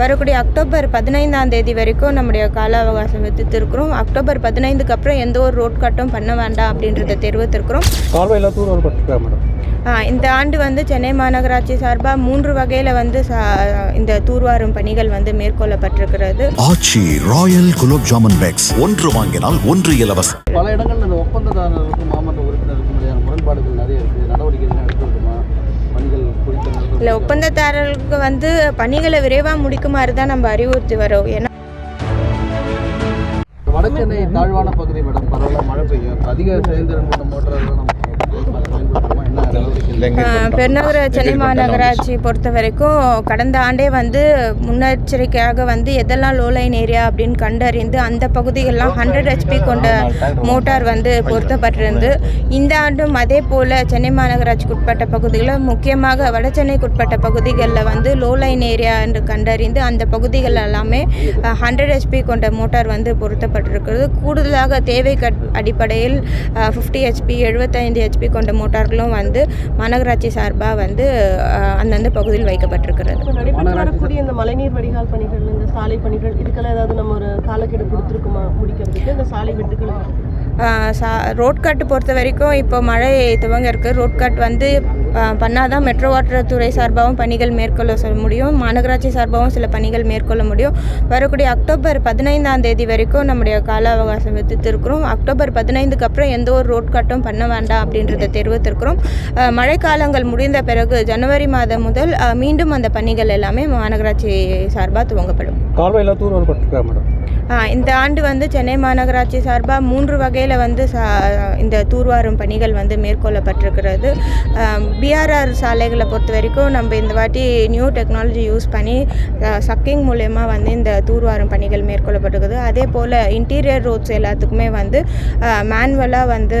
வரக்கூடிய அக்டோபர் பதினைந்தாம் தேதி வரைக்கும் நம்முடைய கால அவகாசம் வித்திருக்கிறோம் அக்டோபர் பதினைந்துக்கு அப்புறம் எந்த ஒரு ரோட் கட்டும் பண்ண வேண்டாம் அப்படின்றத தெரிவித்திருக்கிறோம். இந்த ஆண்டு வந்து சென்னை மாநகராட்சி சார்பாக மூன்று வகையில் வந்து சா- இந்த தூர்வாரும் பணிகள் வந்து மேற்கொள்ளப்பட்டிருக்கிறது. Aachi royal gulab jamun packs. ஒன்று வாங்கினால் ஒன்று இலவசம். பல இடங்கள்ல ஒப்பந்ததாரருக்கும் மாமன்ற உறுப்பினருக்கும் முரண்பாடுகள் நிறைய இருக்கு இல்லை ஒப்பந்ததாரர்களுக்கு வந்து பணிகளை விரைவாக முடிக்குமாறு தான் நம்ம அறிவுறுத்தி வரோம். ஏன்னா வடசென்னை தாழ்வான பகுதி மேடம் பரவாயில்ல மழை பெய்யும். அதிக செயல்திறன் கொண்ட மோட்டார்கள் நம்ம பயன்படுத்துமா என்ன நடவடிக்கை ஆஹ் பெருநகர சென்னை மாநகராட்சி பொறுத்த வரைக்கும் கடந்த ஆண்டே வந்து முன்னெச்சரிக்கையாக வந்து எதெல்லாம் லோ லைன் ஏரியா அப்படின்னு கண்டறிந்து அந்த பகுதிகளெலாம் ஹண்ட்ரட் ஹெச்பி கொண்ட மோட்டார் வந்து பொருத்தப்பட்டிருந்து இந்த ஆண்டும் அதே போல் சென்னை மாநகராட்சிக்கு உட்பட்ட பகுதிகளில் முக்கியமாக வட சென்னைக்கு உட்பட்ட பகுதிகளில் வந்து லோ லைன் ஏரியா என்று கண்டறிந்து அந்த பகுதிகள் எல்லாமே ஹண்ட்ரட் ஹெச்பி கொண்ட மோட்டார் வந்து பொருத்தப்பட்டிருக்கிறது. கூடுதலாக தேவை கட் அடிப்படையில் ஃபிஃப்டி ஹெச்பி எழுபத்தைந்து ஹெச்பி கொண்ட மோட்டார்களும் வந்து மாநகராட்சி சார்பாக வந்து அந்தந்த பகுதியில் வைக்கப்பட்டிருக்கிறது. வரக்கூடிய இந்த மழைநீர் வடிகால் பணிகள் இந்த சாலை பணிகள் இதுக்கெல்லாம் ஏதாவது நம்ம ஒரு காலக்கெடு கொடுத்துருக்குமா முடிக்கிறதுக்கு? இந்த சாலை வெட்டுக்களுக்கு ஆஹ் சா ரோட் கட் பொறுத்த வரைக்கும் இப்போ மழை துவங்க இருக்குது ரோட் கட் வந்து பண்ணால் தான் மெட்ரோ வாட்டர் துறை சார்பாகவும் பணிகள் மேற்கொள்ள சொல்ல முடியும். மாநகராட்சி சார்பாகவும் சில பணிகள் மேற்கொள்ள முடியும். வரக்கூடிய அக்டோபர் பதினைந்தாம் தேதி வரைக்கும் நம்முடைய கால அவகாசம் வித்திருக்கிறோம் அக்டோபர் பதினைந்துக்கு அப்புறம் எந்த ஒரு ரோட் கட்டும் பண்ண வேண்டாம் அப்படின்றத தெரிவித்திருக்கிறோம். மழைக்காலங்கள் முடிந்த பிறகு ஜனவரி மாதம் முதல் மீண்டும் அந்த பணிகள் எல்லாமே மாநகராட்சி சார்பாக துவங்கப்படும். கால்வாயில் தூர் மேடம். இந்த ஆண்டு வந்து சென்னை மாநகராட்சி சார்பாக மூன்று வகையில் வந்து சா இந்த தூர்வாரும் பணிகள் வந்து மேற்கொள்ளப்பட்டிருக்கிறது. பிஆர்ஆர் சாலைகளை பொறுத்த வரைக்கும் நம்ம இந்த வாட்டி நியூ டெக்னாலஜி யூஸ் பண்ணி சக்கிங் மூலயமா வந்து இந்த தூர்வாரும் பணிகள் மேற்கொள்ளப்பட்டிருக்குது. அதே போல் இன்டீரியர் ரோட்ஸ் எல்லாத்துக்குமே வந்து மேனுவலாக வந்து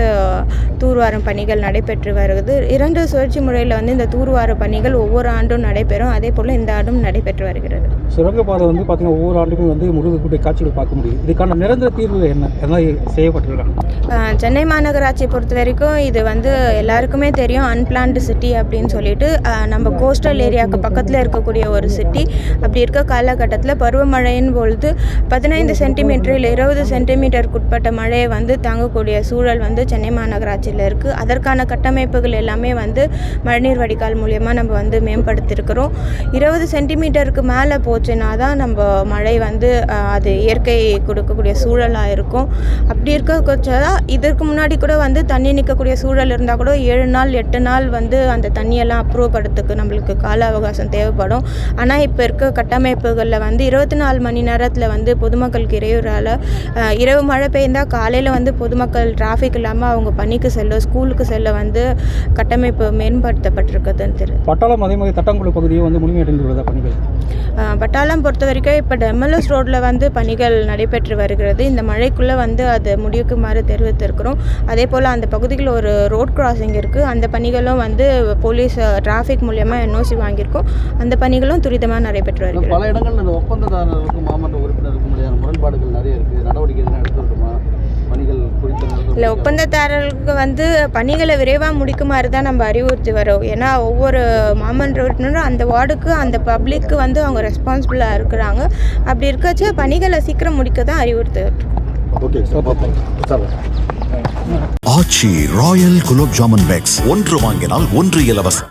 தூர்வாரும் பணிகள் நடைபெற்று வருகிறது இரண்டு சுழற்சி முறையில் வந்து இந்த தூர்வாரும் பணிகள் ஒவ்வொரு ஆண்டும் நடைபெறும். அதே போல் இந்த ஆண்டும் நடைபெற்று வருகிறது. சுரங்கப்பாதை வந்து பார்த்தீங்கன்னா ஒவ்வொரு ஆண்டுமே வந்து முருகக்கூடிய காட்சிகள் பார்க்க முடியும் இதுக்கான நிரந்தர தீர்வு என்ன? என்ன செய்யப்பட்டிருக்காங்க சென்னை மாநகராட்சி பொறுத்த வரைக்கும் இது வந்து எல்லாருக்குமே தெரியும் அன்பிளான்டு சிட்டி அப்படின்னு சொல்லிட்டு. நம்ம கோஸ்டல் ஏரியாவுக்கு பக்கத்தில் இருக்கக்கூடிய ஒரு சிட்டி அப்படி இருக்க காலகட்டத்தில் பருவமழையின் பொழுது பதினைந்து சென்டிமீட்டர் இல்லை இருபது சென்டிமீட்டருக்கு உட்பட்ட மழையை வந்து தாங்கக்கூடிய சூழல் வந்து சென்னை மாநகராட்சியில் இருக்குது அதற்கான கட்டமைப்புகள் எல்லாமே வந்து மழைநீர் வடிகால் மூலியமாக நம்ம வந்து மேம்படுத்தியிருக்கிறோம். இருபது சென்டிமீட்டருக்கு மேலே போச்சுன்னா தான் நம்ம மழை வந்து அது இயற்கை கொடுக்கக்கூடிய சூழலாக இருக்கும். அப்படி இருக்க கொச்சதா இதற்கு முன்னாடி கூட வந்து தண்ணி நிற்கக்கூடிய சூழல் இருந்தால் கூட ஏழு நாள் எட்டு நாள் வந்து அந்த தண்ணியெல்லாம் அப்ரூவ் படுறதுக்கு நம்மளுக்கு கால அவகாசம் தேவைப்படும். ஆனால் இப்போ இருக்க கட்டமைப்புகளில் வந்து இருபத்தி நாலு மணி நேரத்தில் வந்து பொதுமக்களுக்கு இடையூறால் இரவு மழை பெய்ந்தால் காலையில் வந்து பொதுமக்கள் டிராஃபிக் இல்லாமல் அவங்க பணிக்கு செல்ல ஸ்கூலுக்கு செல்ல வந்து கட்டமைப்பு மேம்படுத்தப்பட்டிருக்குதுன்னு தெரியுது பட்டாளம் அதே மாதிரி தட்டாங்குளம் பகுதியும் வந்து முழுமையடைந்து வருதா பணிகள் பட்டாளம் பொறுத்த வரைக்கும் இப்போ எம்எல்எஸ் ரோட்டில் வந்து பணிகள் நடைபெற்று வருகிறது. இந்த மழைக்குள்ளே வந்து அது முடிவுக்குமாறு தெரிவித்திருக்கிறோம். அதே போல் அந்த பகுதியில் ஒரு ரோட் கிராசிங் இருக்குது அந்த பணிகளும் வந்து போலீஸ் டிராஃபிக் மூலியமாக என்ஓசி வாங்கியிருக்கோம். அந்த பணிகளும் துரிதமாக நடைபெற்று வருகிறது. பல இடங்களில் ஒப்பந்ததாரருக்கும் மாமன்ற உறுப்பினருக்கும் முரண்பாடுகள் நிறைய இருக்குது நடவடிக்கைகள் எடுத்து வருமா பணிகள் குறித்த நிறுத்தம் இல்லை ஒப்பந்ததாரர்களுக்கு வந்து பணிகளை விரைவாக முடிக்குமாறு தான் நம்ம அறிவுறுத்தி வரோம். ஏன்னா ஒவ்வொரு மாமன்ற உறுப்பினரும் அந்த வார்டுக்கு அந்த பப்ளிக்கு வந்து அவங்க ரெஸ்பான்சிபிளாக இருக்கிறாங்க. அப்படி இருக்கச்ச பணிகளை சீக்கிரம் முடிக்க தான் அறிவுறுத்தி okay sir Aachi royal gulab jamun packs. ஒன்று வாங்கினால் ஒன்று இலவசம்.